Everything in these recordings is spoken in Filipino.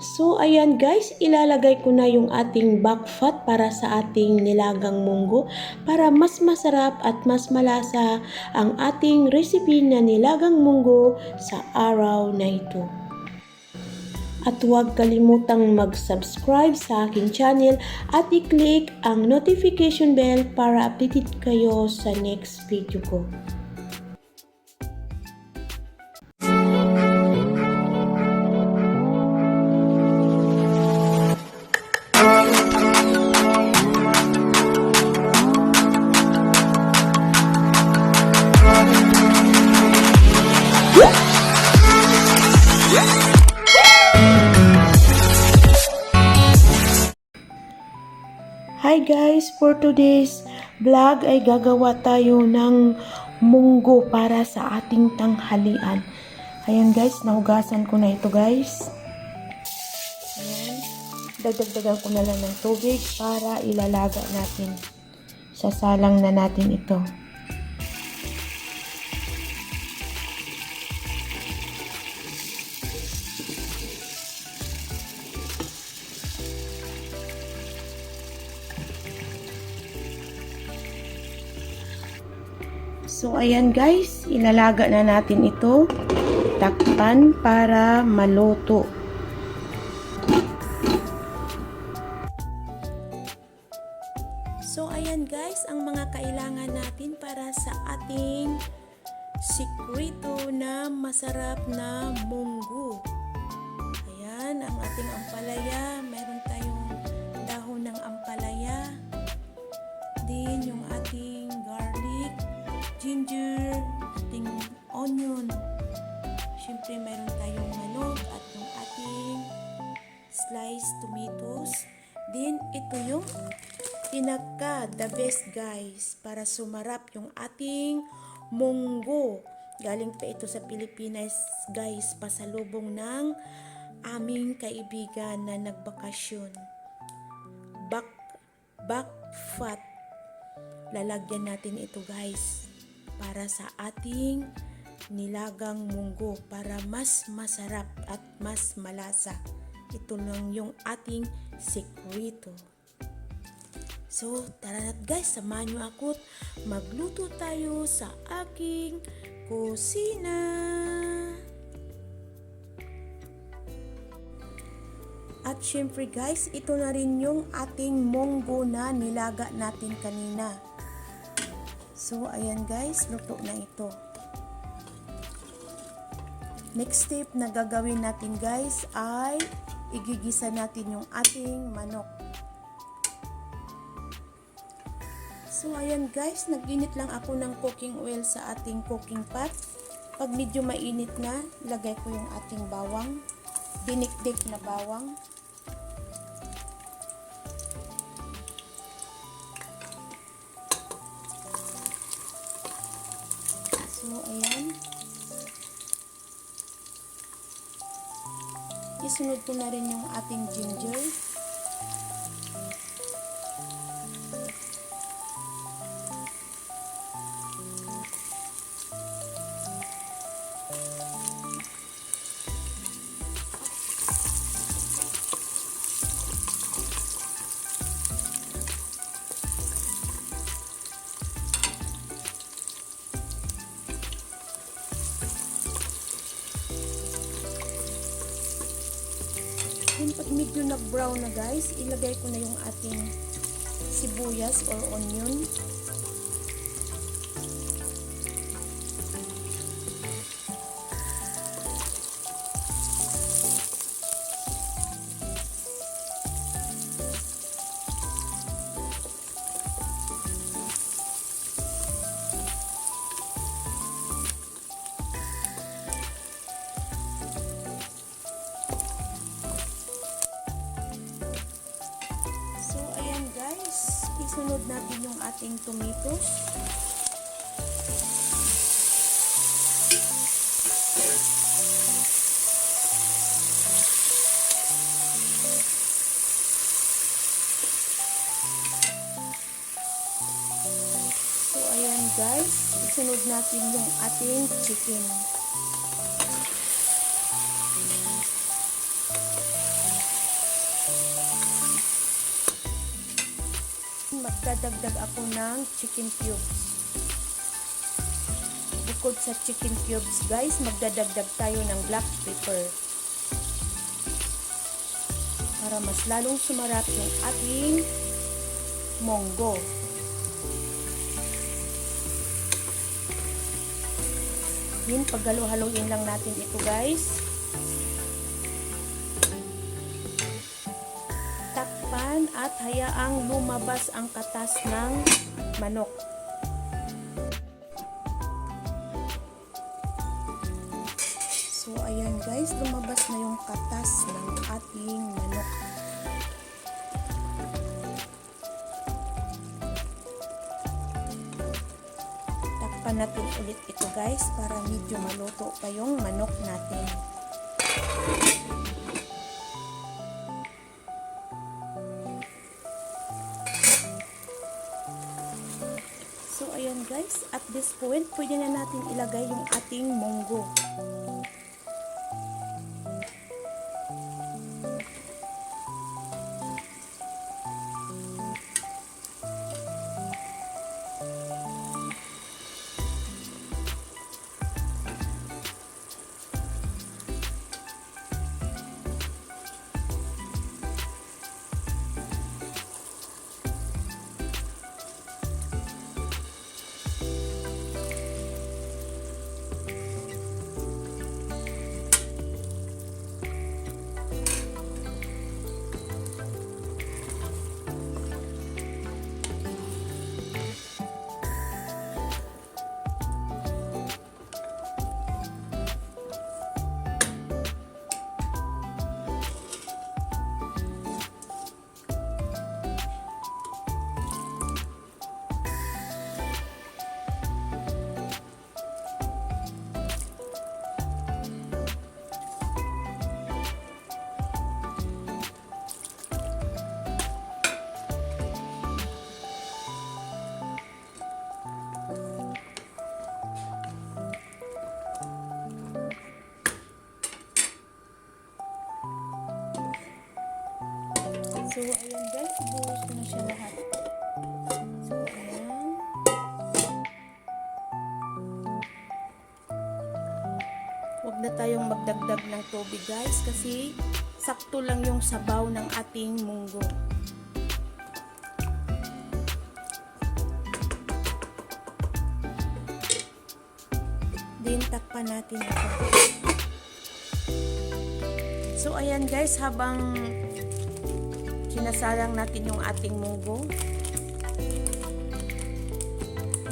So, ayan guys, ilalagay ko na yung ating back fat para sa ating nilagang munggo para mas masarap at mas malasa ang ating recipe na nilagang munggo sa araw na ito. At huwag kalimutang mag-subscribe sa aking channel at i-click ang notification bell para updated kayo sa next video ko. Hi guys! For today's vlog ay gagawa tayo ng munggo para sa ating tanghalian. Ayan guys, nahugasan ko na ito guys. Ayan. Dagdagdagan ko na lang ng tubig para ilalaga natin. Sasalang na natin ito. So, ayan guys, ilalaga na natin ito. Takpan para maluto. So, ayan guys, ang mga kailangan natin para sa ating sikrito na masarap na munggo. Ayan, ang ating ampalaya. Meron tayong dahon ng ampalaya. Din yung ating ginger, ating onion. Siyempre, meron tayong manok at yung ating sliced tomatoes. Din, ito yung pinaka the best guys para sumarap yung ating munggo. Galing pa ito sa Pilipinas guys, pasalubong ng aming kaibigan na nagbakasyon. Back, back fat lalagyan natin ito guys para sa ating nilagang munggo para mas masarap at mas malasa. Ito lang yung ating sekreto. So, tara na guys, samahan nyo ako at magluto tayo sa aking kusina. At syempre guys, ito na rin yung ating munggo na nilaga natin kanina. So, ayan guys, luto na ito. Next step na gagawin natin guys ay igigisa natin yung ating manok. So, ayan guys, nag-init lang ako ng cooking oil sa ating cooking pot. Pag medyo mainit na, ilagay ko yung ating bawang. Dinikdik na bawang. Isunod ko na rin yung ating ginger. Nag-brown na guys, ilagay ko na yung ating sibuyas or onion. Isunod natin yung ating tomatoes. So, ayan guys. Isunod natin yung ating chicken. Magdadagdag ako ng chicken cubes. Bukod sa chicken cubes guys, magdadagdag tayo ng black pepper. Para mas lalong sumarap yung ating monggo. Yun, paghalo-haloin lang natin ito guys. At hayaang lumabas ang katas ng manok. So, ayan guys, lumabas na yung katas ng ating manok. Takpan natin ulit ito guys para medyo maluto pa yung manok natin. This point, pwede na natin ilagay yung ating munggo. Magdagdag ng tubig guys kasi sakto lang yung sabaw ng ating munggo. Then, takpan natin ito. So, ayan guys, habang sinasalang natin yung ating munggo.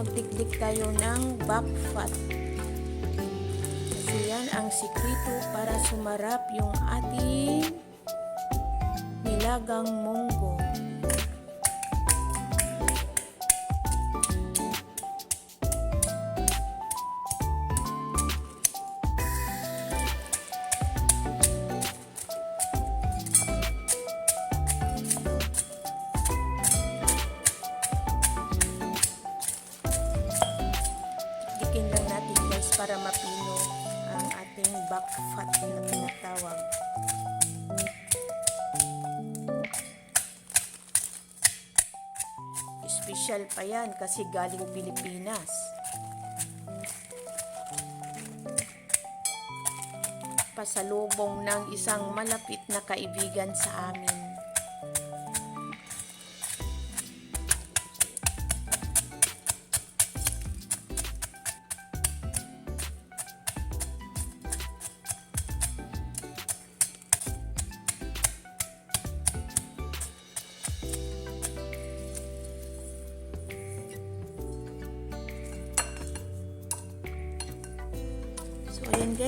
Magdikdik tayo ng back fat. Yan ang sikrito para sumarap yung ating nilagang munggo. Para mapino ating back fat na tinatawag. Special pa yan kasi galing Pilipinas. Pasalubong ng isang malapit na kaibigan sa amin.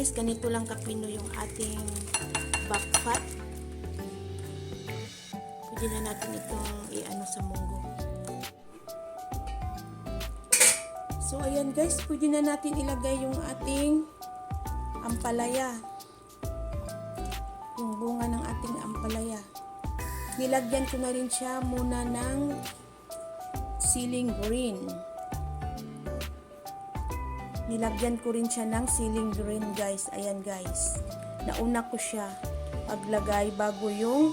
Guys, ganito lang kapino yung ating back fat. Pwede na natin itong i-ano sa munggo. So, ayan guys, pwede na natin ilagay yung ating ampalaya. Yung bunga ng ating ampalaya. Nilagyan ko na rin siya muna ng ceiling green. Nilagyan ko rin siya ng ceiling green guys. Ayan guys. Nauna ko siya paglagay bago yung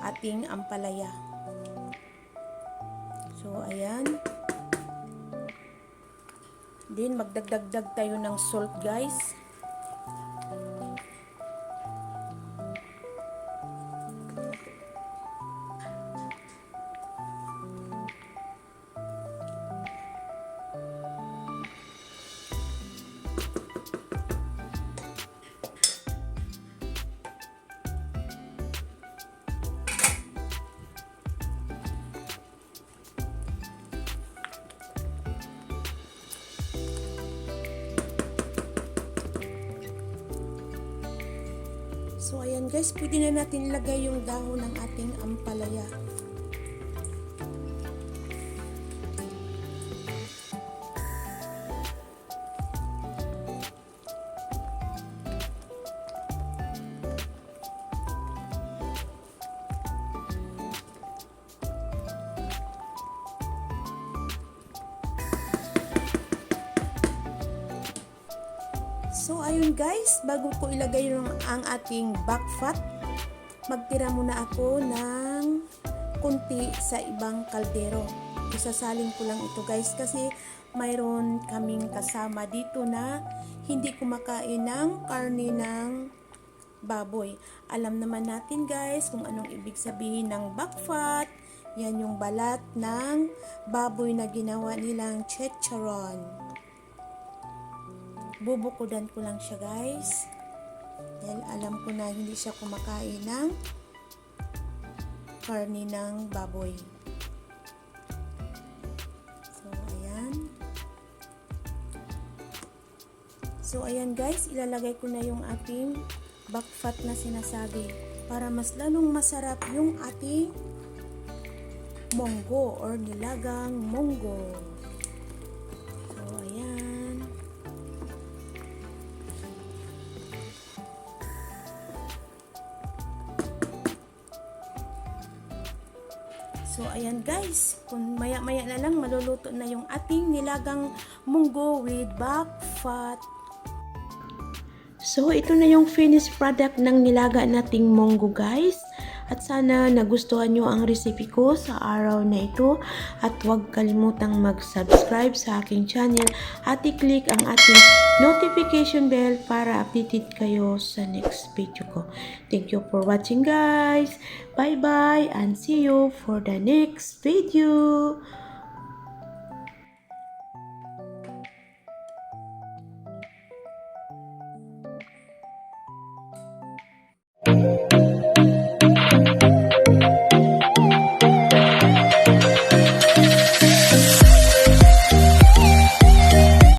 ating ampalaya. So, ayan. Din, magdagdagdag tayo ng salt, guys. So ayan guys, pwede na natin ilagay yung dahon ng ating ampalaya. So ayun guys, bago ko ilagay yung ang ating back fat, magtira muna ako ng kunti sa ibang kaldero. Isasalin ko lang ito guys kasi mayroon kaming kasama dito na hindi kumakain ng karne ng baboy. Alam naman natin guys kung anong ibig sabihin ng back fat. Yan yung balat ng baboy na ginawa nilang chicharon bubukudan ko lang siya guys. Dahil alam ko na hindi siya kumakain ng karne ng baboy. So ayan. So ayan guys. Ilalagay ko na yung ating back fat na sinasabi para mas lalong masarap yung ating monggo or nilagang monggo guys, kung maya-maya na lang maluluto na yung ating nilagang munggo with back fat. So, ito na yung finished product ng nilaga nating munggo guys. At sana nagustuhan nyo ang recipe ko sa araw na ito. At huwag kalimutang mag-subscribe sa aking channel at i-click ang ating notification bell para updated kayo sa next video ko. Thank you for watching guys. Bye bye and see you for the next video.